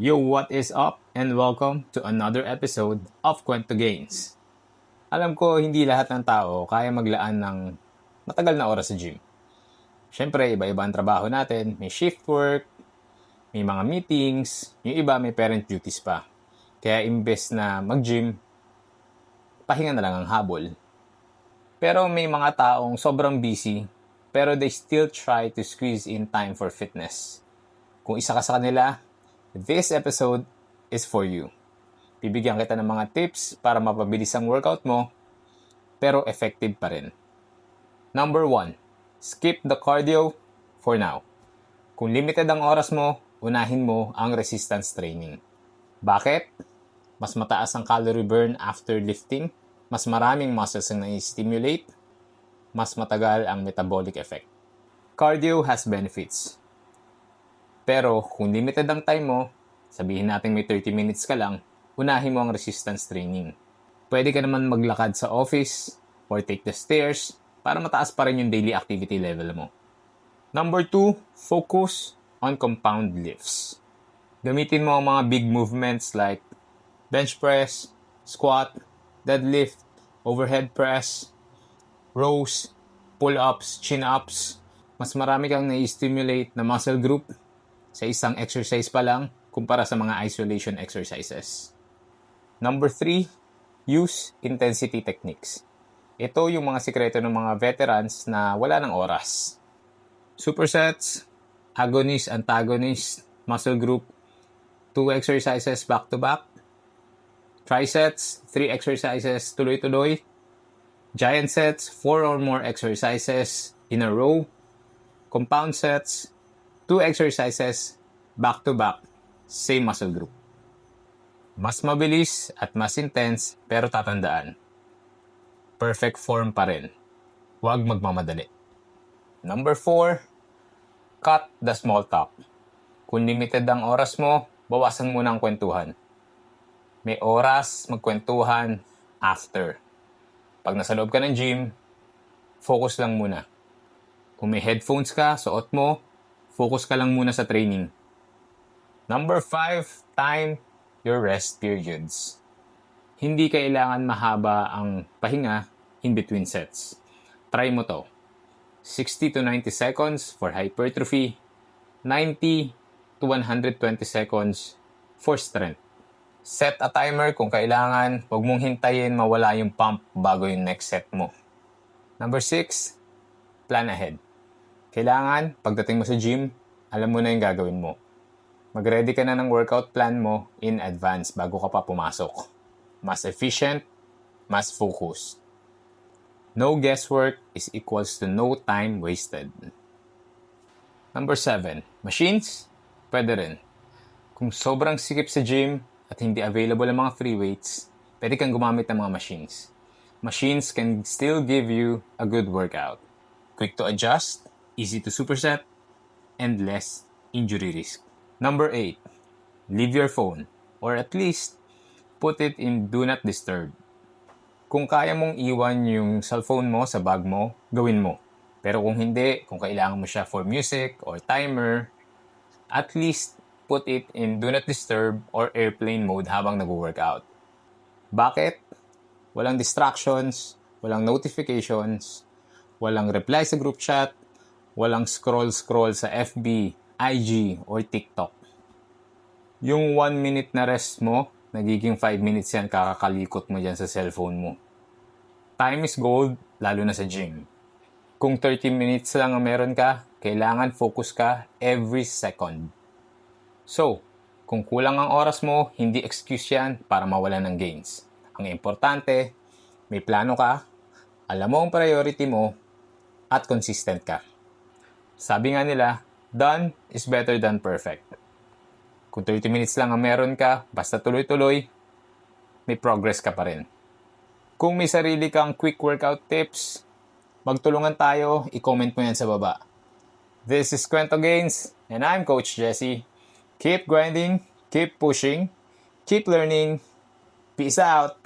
Yo, what is up? And welcome to another episode of Kwento Gains. Alam ko, hindi lahat ng tao kaya maglaan ng matagal na oras sa gym. Siyempre, iba-iba ang trabaho natin. May shift work, may mga meetings, yung iba may parent duties pa. Kaya imbes na mag-gym, pahinga na lang ang habol. Pero may mga taong sobrang busy, pero they still try to squeeze in time for fitness. Kung isa ka sa kanila, this episode is for you. Bibigyan kita ng mga tips para mapabilis ang workout mo, pero effective pa rin. Number 1. Skip the cardio for now. Kung limited ang oras mo, unahin mo ang resistance training. Bakit? Mas mataas ang calorie burn after lifting, mas maraming muscles ang na-stimulate, mas matagal ang metabolic effect. Cardio has benefits. Pero kung limited ang time mo, sabihin natin may 30 minutes ka lang, unahin mo ang resistance training. Pwede ka naman maglakad sa office or take the stairs para mataas pa rin yung daily activity level mo. Number 2, focus on compound lifts. Gamitin mo ang mga big movements like bench press, squat, deadlift, overhead press, rows, pull-ups, chin-ups. Mas marami kang na-stimulate na muscle group sa isang exercise pa lang kumpara sa mga isolation exercises. Number 3, use intensity techniques. Ito yung mga sikreto ng mga veterans na wala ng oras. Supersets, agonist, antagonist, muscle group, 2 exercises back to back, trisets, 3 exercises tuloy-tuloy, giant sets, 4 or more exercises in a row, compound sets, 2 exercises back to back, same muscle group. Mas mabilis at mas intense pero tatandaan. Perfect form pa rin. Huwag magmamadali. Number 4, cut the small talk. Kung limited ang oras mo, bawasan mo ng kwentuhan. May oras magkwentuhan after. Pag nasa loob ka ng gym, focus lang muna. Kung may headphones ka, suot mo, focus ka lang muna sa training. Number 5, time your rest periods. Hindi kailangan mahaba ang pahinga in between sets. Try mo to. 60 to 90 seconds for hypertrophy, 90 to 120 seconds for strength. Set a timer kung kailangan, huwag mong hintayin mawala yung pump bago yung next set mo. Number 6, plan ahead. Kailangan, pagdating mo sa gym, alam mo na yung gagawin mo. Mag-ready ka na ng workout plan mo in advance bago ka pa pumasok. Mas efficient, mas focused. No guesswork is equals to no time wasted. Number 7. Machines? Pwede rin. Kung sobrang sikip sa gym at hindi available ang mga free weights, pwede kang gumamit ng mga machines. Machines can still give you a good workout. Quick to adjust, easy to superset, and less injury risk. Number 8. Leave your phone or at least put it in do not disturb. Kung kaya mong iwan yung cellphone mo sa bag mo, gawin mo. Pero kung hindi, kung kailangan mo siya for music or timer, at least put it in do not disturb or airplane mode habang nag-workout. Bakit? Walang distractions, walang notifications, walang reply sa group chat, walang scroll-scroll sa FB, IG, or TikTok. Yung 1 minute na rest mo, nagiging 5 minutes yan kakakalikot mo dyan sa cellphone mo. Time is gold, lalo na sa gym. Kung 30 minutes lang ang meron ka, kailangan focus ka every second. So, kung kulang ang oras mo, hindi excuse yan para mawala ng gains. Ang importante, may plano ka, alam mo ang priority mo, at consistent ka. Sabi nga nila, done is better than perfect. Kung 30 minutes lang ang meron ka, basta tuloy-tuloy, may progress ka pa rin. Kung may sarili kang quick workout tips, magtulungan tayo, i-comment mo yan sa baba. This is Kwento Gains, and I'm Coach Jesse. Keep grinding, keep pushing, keep learning. Peace out!